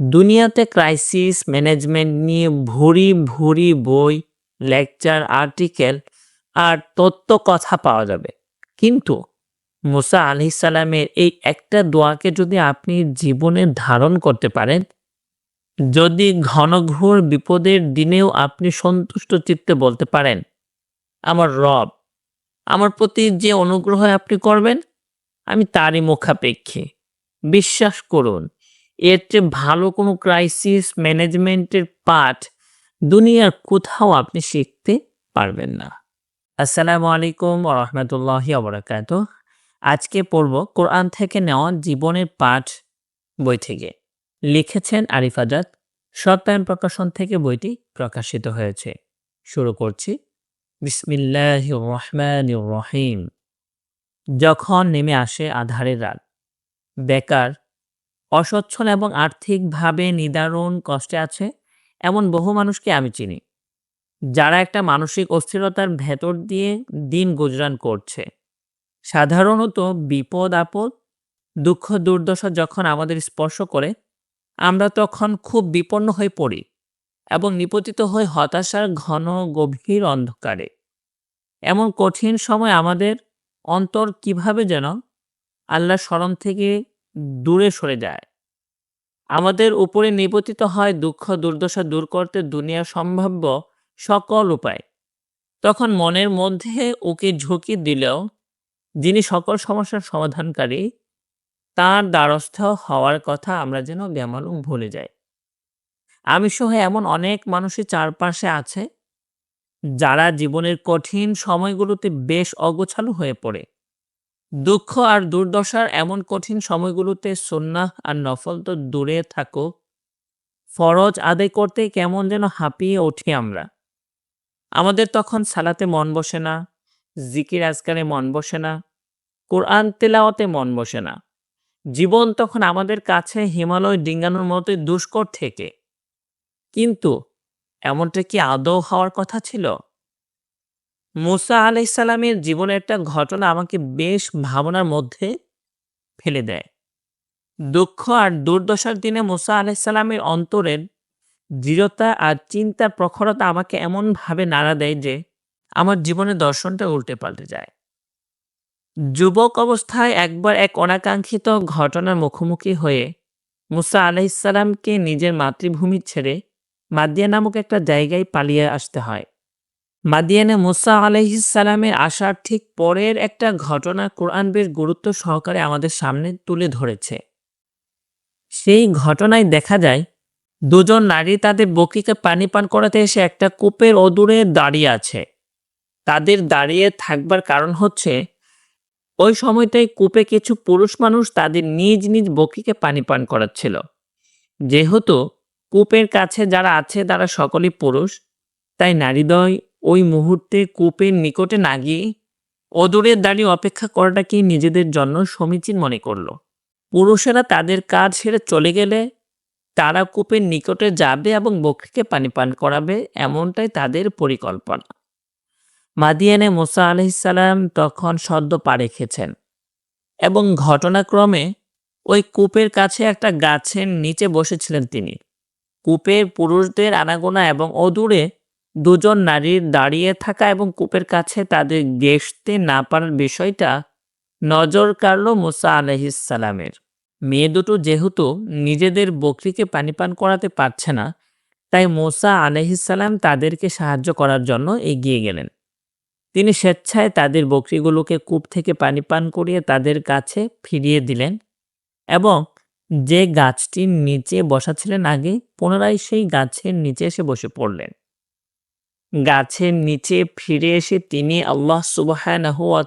দুনিয়াতে crisis management নিয়ে ভুরি ভুরি বই লেকচার আর্টিকেল আর তত্ত্ব কথা পাওয়া যাবে। কিন্তু মুসা আলি সালামের এই একটা দোয়াকে যদি আপনি জীবনে ধারণ করতে পারেন, যদি ঘনঘোর বিপদের দিনেও আপনি সন্তুষ্ট চিত্তে বলতে পারেন, আমার রব, আমার প্রতি যে অনুগ্রহ আপনি করবেন, আমি তারই মুখাপেক্ষী। বিশ্বাস করুন এর চেয়ে ভালো কোনো ক্রাইসিস ম্যানেজমেন্টের পাঠ দুনিয়ার কোথাও আপনি শিখতে পারবেন না। আসসালামু আলাইকুম রহমতুল্লাহি অবরাকাত আজকে পড়ব কোরআন থেকে নেওয়া জীবনের পাঠ বই থেকে। লিখেছেন আরিফ আজাদ। সত্যায়ন প্রকাশন থেকে বইটি প্রকাশিত হয়েছে। শুরু করছি। বিসমিল্লাহ রহমান রহিম। যখন নেমে আসে আধারের রাত, বেকার অসচ্ছল এবং আর্থিকভাবে নিদারুণ কষ্টে আছে এমন বহু মানুষকে আমি চিনি। যারা একটা মানসিক অস্থিরতার ভেতর দিয়ে দিন গুজরান করছে। সাধারণত বিপদ, আপদ, দুঃখ, দুর্দশা যখন আমাদের স্পর্শ করে, আমরা তখন খুব বিপন্ন হয়ে পড়ি এবং নিপতিত হয়ে হতাশার ঘন গভীর অন্ধকারে। এমন কঠিন সময় আমাদের অন্তর কীভাবে যেন আল্লাহ স্মরণ থেকে দূরে সরে যায়। আমাদের উপরে নিপতিত হয় দুঃখ, দুর্দশা দূর করতে দুনিয়া সম্ভাব্য সকল উপায়। তখন মনের মধ্যে ওকে ঝুঁকি দিলেও, যিনি সকল সমস্যার সমাধানকারী, তার দ্বারস্থ হওয়ার কথা আমরা যেন বেমালুম ভুলে যাই। আমি সহ এমন অনেক মানুষই চারপাশে আছে, যারা জীবনের কঠিন সময়গুলোতে বেশ অগোছালো হয়ে পড়ে। দুঃখ আর দুর্দশার এমন কঠিন সময়গুলোতে সন্না আর নফল তো দূরে থাকো। ফরজ আদায় করতে কেমন যেন হাঁপিয়ে উঠি আমরা। আমাদের তখন সালাতে মন বসে না, জিকির আজকারে মন বসে না, কোরআন তেলাওয়াতে মন বসে না। জীবন তখন আমাদের কাছে হিমালয় ডিঙ্গানোর মতোই দুষ্কর থেকে। কিন্তু এমনটা কি আদৌ হওয়ার কথা ছিল? মুসা আলাইসাল্লামের জীবনের একটা ঘটনা আমাকে বেশ ভাবনার মধ্যে ফেলে দেয়। দুঃখ আর দুর্দশার দিনে মুসা আলাইসাল্লামের অন্তরের দৃঢ়তা আর চিন্তার প্রখরতা আমাকে এমনভাবে নাড়া দেয় যে আমার জীবনের দর্শনটা উল্টে পাল্টে যায়। যুবক অবস্থায় একবার এক অনাকাঙ্ক্ষিত ঘটনার মুখোমুখি হয়ে মুসা আলাইসাল্লামকে নিজের মাতৃভূমি ছেড়ে মাদিয়া নামক একটা জায়গায় পালিয়ে আসতে হয়। মাদিয়ানে মুসা আলাইসাল্লামের আসার ঠিক পরের একটা ঘটনা কোরআন বেশ গুরুত্ব সহকারে আমাদের সামনে তুলে ধরেছে। সেই ঘটনায় দেখা যায়, দুজন নারী তাদের বকিকে পানি পান করাতে এসে একটা কূপের অদূরে দাঁড়িয়ে আছে। তাদের দাঁড়িয়ে থাকবার কারণ হচ্ছে, ওই সময়টাই কূপে কিছু পুরুষ মানুষ তাদের নিজ নিজ বকিকে পানি পান করাচ্ছিল। যেহেতু কূপের কাছে যারা আছে তারা সকলেই পুরুষ, তাই নারীদয় ওই মুহূর্তে কূপের নিকটে না গিয়ে অদূরে দাঁড়িয়ে অপেক্ষা করাটাকেই নিজেদের জন্য সমীচীন মনে করল? পুরুষেরা তাদের কাজ সেরে চলে গেলে তারা কূপের নিকটে যাবে এবং বকরিকে পানি পান করাবে এমনটাই তাদের পরিকল্পনা। মাদিয়ানে মোসা আলহিসাল্লাম তখন সদ্য পা রেখেছেন এবং ঘটনাক্রমে ওই কূপের কাছে একটা গাছের নিচে বসেছিলেন তিনি। কূপের পুরুষদের আনাগোনা এবং অদূরে দুজন নারীর দাঁড়িয়ে থাকা এবং কূপের কাছে তাদের গেসতে না পারার বিষয়টা নজর কাড়ল মুসা আলহিসাল্লামের মেয়ে দুটো যেহেতু নিজেদের বকরিকে পানি পান করাতে পারছে না, তাই মোসা আলহিসাল্লাম তাদেরকে সাহায্য করার জন্য এগিয়ে গেলেন। তিনি স্বেচ্ছায় তাদের বকরিগুলোকে কূপ থেকে পানি পান করিয়ে তাদের কাছে ফিরিয়ে দিলেন এবং যে গাছটির নিচে বসা ছিলেন আগে, পুনরায় সেই গাছের নিচে এসে বসে পড়লেন। গাছের নিচে ফিরে এসে তিনি আল্লাহ সুবাহ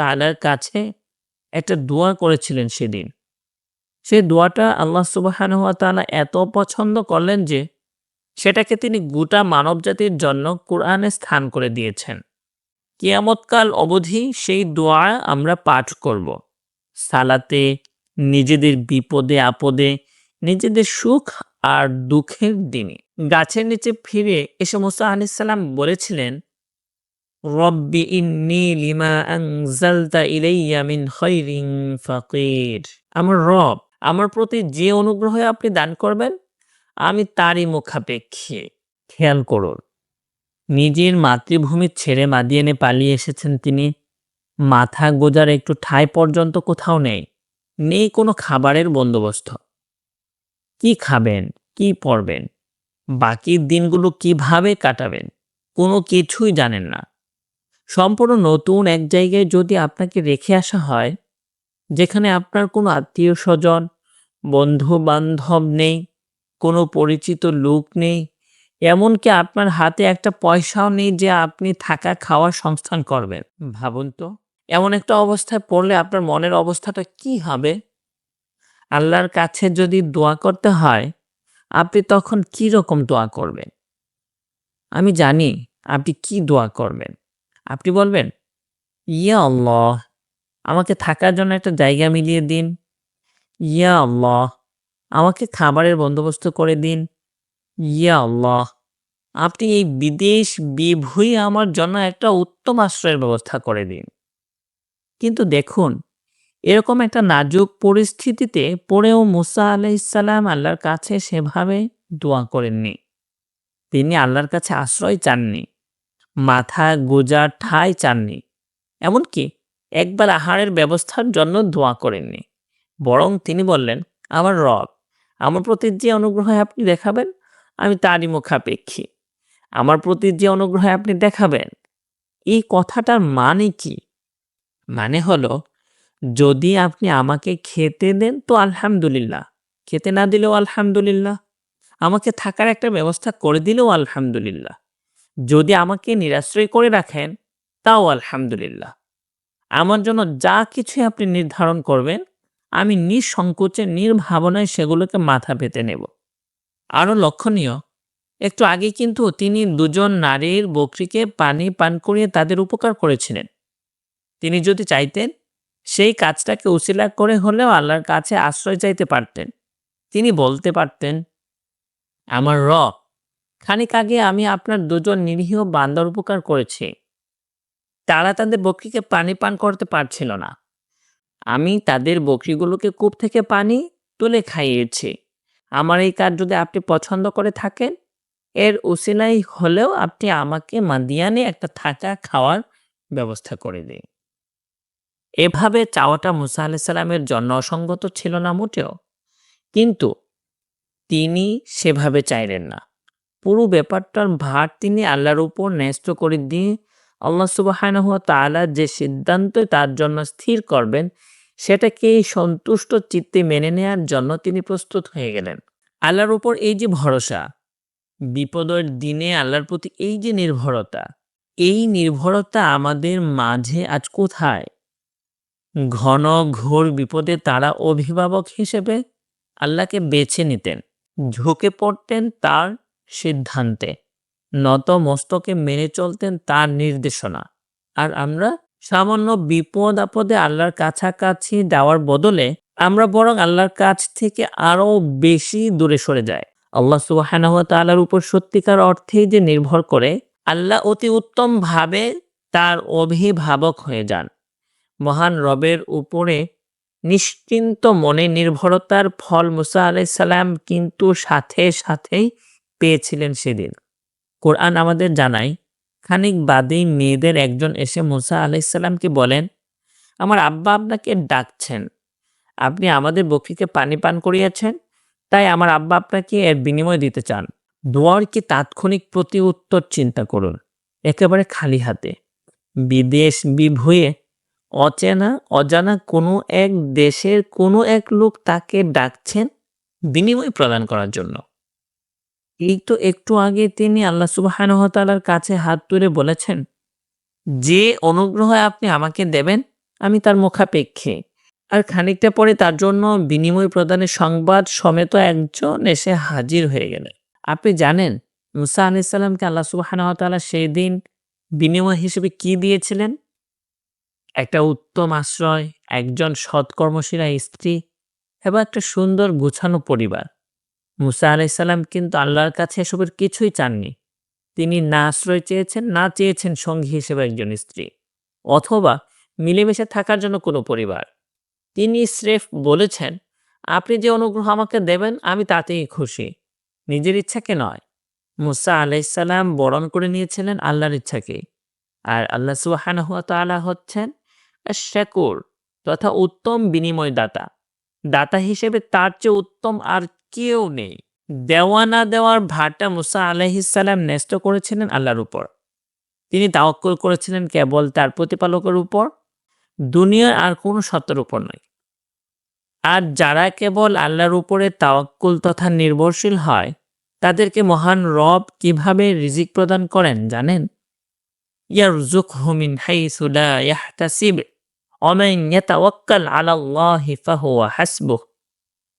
আলার কাছে একটা দোয়া করেছিলেন সেদিন। সেই দোয়াটা আল্লাহ সুবাহ এত পছন্দ করলেন যে সেটাকে তিনি গোটা মানবজাতির জন্য কোরআনে স্থান করে দিয়েছেন। কিয়ামতকাল অবধি সেই দোয়া আমরা পাঠ করব। সালাতে, নিজেদের বিপদে আপদে, নিজেদের সুখ আর দুঃখের দিনে। গাছের নিচে ফিরে এসে মুসা আলাইসাল্লাম বলেছিলেন, রব্বি ইন্নি লিমা আনজালতা ইলাইয়া মিন খাইরিন ফাকির। আমার রব, আমার প্রতি যে অনুগ্রহ আপনি দান করবেন, আমি তারই মুখাপেক্ষী। খেয়াল করুন, নিজের মাতৃভূমি ছেড়ে মাদিয়েনে পালিয়ে এসেছেন তিনি। মাথা গোজার একটু ঠাঁই পর্যন্ত কোথাও নেই নেই কোনো খাবারের বন্দোবস্ত। কি খাবেন, কি পরবেন? বাকি দিনগুলো কীভাবে কাটাবেন? কোনো কিছুই জানেন না। সম্পূর্ণ নতুন এক জায়গায় যদি আপনাকে রেখে আসা হয়, যেখানে আপনার কোনো আত্মীয় স্বজন বন্ধু বান্ধব নেই, কোনো পরিচিত লোক নেই, এমনকি আপনার হাতে একটা পয়সাও নেই যে আপনি থাকা খাওয়ার সংস্থান করবেন। ভাবুন তো, এমন একটা অবস্থায় পড়লে আপনার মনের অবস্থাটা কি হবে? আল্লাহর কাছে যদি দোয়া করতে হয় আপনি তখন কি রকম দোয়া করবেন? আমি জানি আপনি কি দোয়া করবেন। আপনি বলবেন, ইয়া আল্লাহ, আমাকে থাকার জন্য একটা জায়গা মিলিয়ে দিন। ইয়া আল্লাহ, আমাকে খাবারের বন্দোবস্ত করে দিন। ইয়া আল্লাহ, আপনি এই বিদেশ বিভুই আমার জন্য একটা উত্তম আশ্রয়ের ব্যবস্থা করে দিন। কিন্তু দেখুন এরকম একটা নাজুক পরিস্থিতিতে পড়েও মুসা আলাইসাল্লাম আল্লাহর কাছে সেভাবে দোয়া করেননি। তিনি আল্লাহর কাছে আশ্রয় চাননি, মাথা গোজার ঠাঁই চাননি, এমনকি একবার আহারের ব্যবস্থার জন্য দোয়া করেননি। বরং তিনি বললেন, আমার রব, আমার প্রতি যে অনুগ্রহ আপনি দেখাবেন, আমি তারই মুখাপেক্ষী। আমার প্রতি যে অনুগ্রহ আপনি দেখাবেন, এই কথাটার মানে কি? মানে হলো যদি আপনি আমাকে খেতে দেন, তো আলহামদুলিল্লাহ। খেতে না দিলেও আলহামদুলিল্লাহ। আমাকে থাকার একটা ব্যবস্থা করে দিলেও আলহামদুলিল্লাহ। যদি আমাকে নিরাশ্রয় করে রাখেন, তাও আলহামদুলিল্লাহ। আমার জন্য যা কিছুই আপনি নির্ধারণ করবেন, আমি নিঃসংকোচে, নির্ভাবনায় সেগুলোকে মাথা পেতে নেব। আরও লক্ষণীয়, একটু আগে কিন্তু তিনি দুজন নারীর বকরিকে পানি পান করিয়ে তাদের উপকার করেছিলেন। তিনি যদি চাইতেন সেই কাজটাকে উশিলা করে হলেও আল্লাহর কাছে আশ্রয় চাইতে পারতেন। তিনি বলতে পারতেন, আমার র খানিক আগে আমি আপনার দুজন নিরীহ বান্দার উপকার করেছি। তারা তাদের বকরিকে পানি পান করতে পারছিল না। আমি তাদের বকরিগুলোকে কূপ থেকে পানি তুলে খাইয়েছি। আমার এই কাজ যদি আপনি পছন্দ করে থাকেন, এর উসিলাই হলেও আপনি আমাকে মাদিয়ানে একটা থাকা খাওয়ার ব্যবস্থা করে দিন। এভাবে চাওয়াটা মুসা আলাইসাল্লামের জন্য অসঙ্গত ছিল না মোটেও। কিন্তু তিনি সেভাবে চাইলেন না। পুরো ব্যাপারটার ভার তিনি আল্লাহর উপর ন্যস্ত করে দিয়ে আল্লাহ সুবাহানহ তালা যে সিদ্ধান্ত তার জন্য স্থির করবেন, সেটাকে সন্তুষ্ট চিত্তে মেনে নেয়ার জন্য তিনি প্রস্তুত হয়ে গেলেন। আল্লাহর উপর এই যে ভরসা, বিপদের দিনে আল্লাহর প্রতি এই যে নির্ভরতা, এই নির্ভরতা আমাদের মাঝে আজ কোথায়? ঘন ঘোর বিপদে তারা অভিভাবক হিসেবে আল্লাহকে বেছে নিতেন, ঝুঁকে পড়তেন তার সিদ্ধান্তে। নত মস্তকে মেনে চলতেন তার নির্দেশনা। আর আমরা সামান্য বিপদ আপদে আল্লাহর কাছাকাছি যাওয়ার বদলে আমরা বরং আল্লাহর কাছ থেকে আরও বেশি দূরে সরে যাই। আল্লাহ সুবাহানাহ তাআলার উপর সত্যিকার অর্থেই যে নির্ভর করে, আল্লাহ অতি উত্তম ভাবে তার অভিভাবক হয়ে যান। মহান রবের উপরে নিশ্চিন্ত মনে নির্ভরতার ফল মুসা আলাইসাল্লাম কিন্তু সাথে সাথেই পেয়েছিলেন সেদিন। কোরআন আমাদের জানায়, খানিক বাদেই মেয়েদের একজন এসে মুসা আলাইসাল্লামকে বলেন, আমার আব্বা আপনাকে ডাকছেন। আপনি আমাদের বকরিকে পানি পান করিয়েছেন, তাই আমার আব্বা আপনাকে এর বিনিময় দিতে চান। দোয়ার কি তাৎক্ষণিক প্রতি উত্তর চিন্তা করুন। একেবারে খালি হাতে। বিদেশ বিভুয়ে অচেনা, অজানা কোনো এক দেশের কোনো এক লোক তাকে ডাকছেন বিনিময় প্রদান করার জন্য। এই তো একটু আগে তিনি আল্লাহ সুবাহানহতালার কাছে হাত তুলে বলেছেন, যে অনুগ্রহ আপনি আমাকে দেবেন, আমি তার মুখাপেক্ষে। আর খানিকটা পরে তার জন্য বিনিময় প্রদানের সংবাদ সমেত একজন এসে হাজির হয়ে গেলেন আপনি জানেন, মুসা আলাইসাল্লামকে আল্লাহ সুবাহানহতালা সেই দিন বিনিময় হিসেবে কি দিয়েছিলেন? একটা উত্তম আশ্রয়, একজন সৎকর্মশীলা স্ত্রী এবং একটা সুন্দর গুছানো পরিবার। মুসা আলাইসাল্লাম কিন্তু আল্লাহর কাছে এসবের কিছুই চাননি। তিনি না আশ্রয় চেয়েছেন, না চেয়েছেন সঙ্গী হিসেবে একজন স্ত্রী অথবা মিলেমিশে থাকার জন্য কোনো পরিবার। তিনি স্রেফ বলেছেন, আপনি যে অনুগ্রহ আমাকে দেবেন, আমি তাতেই খুশি। নিজের ইচ্ছাকে নয়। মুসা আলাইসাল্লাম বরণ করে নিয়েছিলেন আল্লাহর ইচ্ছাকে। আর আল্লাহ সুবাহানহ তাআলা হচ্ছেন শেকুর তথা উত্তম বিনিময় দাতা দাতা হিসেবে তার চেয়ে উত্তম আর কেউ নেই। দেওয়া না দেওয়ার ভাটা মুসা আলাইহিসাল্লাম ন্যস্ত করেছিলেন আল্লাহর উপর। তিনি তাওয়াক্কুল করেছিলেন কেবল তার প্রতিপালকের উপর। দুনিয়ার আর কোনো সত্তার উপর নয়। আর যারা কেবল আল্লাহর উপরে তাওয়াক্কুল তথা নির্ভরশীল হয়, তাদেরকে মহান রব কীভাবে রিজিক প্রদান করেন জানেন? ইয়ারজুকহু মিন হাইসু লা ইয়াহতাসিব। ওমান ইয়াতাওয়াক্কাল আলাল্লাহি ফাহুয়া হাসবুহ।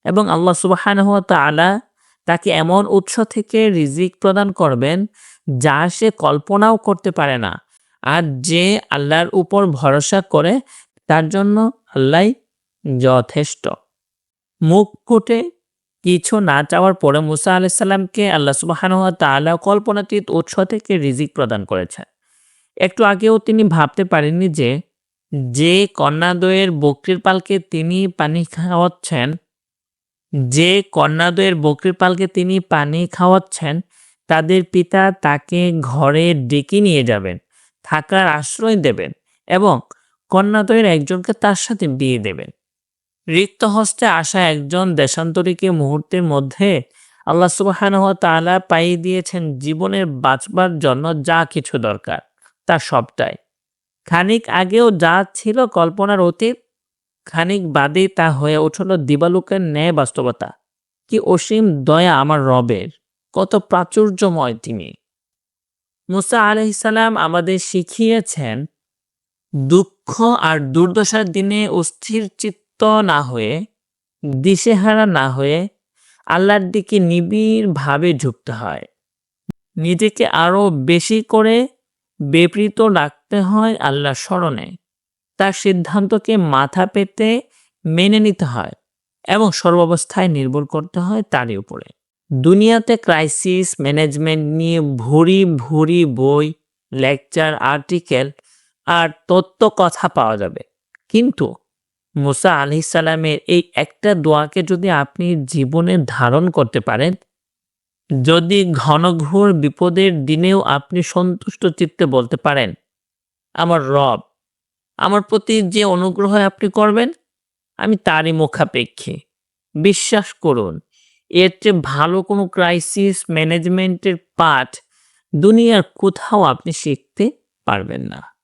এবং আল্লাহ সুবহানাহু ওয়া তাআলা তাকে এমন উৎস থেকে রিজিক প্রদান করবেন যা সে কল্পনাও করতে পারে না। আর যে আল্লাহর উপর ভরসা করে, তার জন্য আল্লাহ যথেষ্ট। মুখ ফুটে কিছু না চাওয়ার পরে মুসা আলাইসাল্লামকে আল্লাহ সুবাহানুহ তাআলা কল্পনাতীত উৎস থেকে রিজিক প্রদান করেছে একটু আগেও তিনি ভাবতে পারেননি যে যে কন্যাদয়ের বকরির পালকে তিনি পানি খাওয়াচ্ছেন, যে কন্যাদয়ের বকরির পালকে তিনি পানি খাওয়াচ্ছেন, তাদের পিতা তাকে ঘরে ডেকে নিয়ে যাবেন, থাকার আশ্রয় দেবেন এবং কন্যাদয়ের একজনকে তার সাথে বিয়ে দেবেন। রিক্ত হস্তে আসা একজন দেশান্তরীকে মুহূর্তের মধ্যে আল্লাহ সুবাহানহ তাআলা পাইয়ে দিয়েছেন, জীবনের বাঁচবার জন্য যা কিছু দরকার, তা সবটাই। খানিক আগেও যা ছিল কল্পনার অতীত, খানিক বাদেই তা হয়ে উঠল দিবালুকের ন্যায় বাস্তবতা। কি অসীম দয়া আমার রবের, কত প্রাচুর্যময় তিনি। মুসা আলহিসাল্লাম আমাদের শিখিয়েছেন, দুঃখ আর দুর্দশার দিনে অস্থির চিত্ত না হয়ে, দিশেহারা না হয়ে আল্লাহর দিকে নিবিড়ভাবে ঝুঁকতে হয়। নিজেকে আরও বেশি করে বেপৃত রাখতে হয় আল্লাহ স্মরণে। তার সিদ্ধান্তকে মাথা পেতে মেনে নিতে হয় এবং সর্বাবস্থায় নির্ভর করতে হয় তারই উপরে। দুনিয়াতে ক্রাইসিস ম্যানেজমেন্ট নিয়ে ভুরি ভুরি বই লেকচার আর্টিকেল আর তত্ত্ব কথা পাওয়া যাবে। কিন্তু মুসা আলি সালামের এই একটা দোয়াকে যদি আপনি জীবনে ধারণ করতে পারেন, যদি ঘনঘোর বিপদের দিনেও আপনি সন্তুষ্ট চিত্তে বলতে পারেন আমার রব, আমার প্রতি যে অনুগ্রহ আপনি করবেন, আমি তারই মুখাপেক্ষী। বিশ্বাস করুন, এর চেয়ে ভালো কোনো ক্রাইসিস ম্যানেজমেন্টের পাঠ দুনিয়ার কোথাও আপনি শিখতে পারবেন না।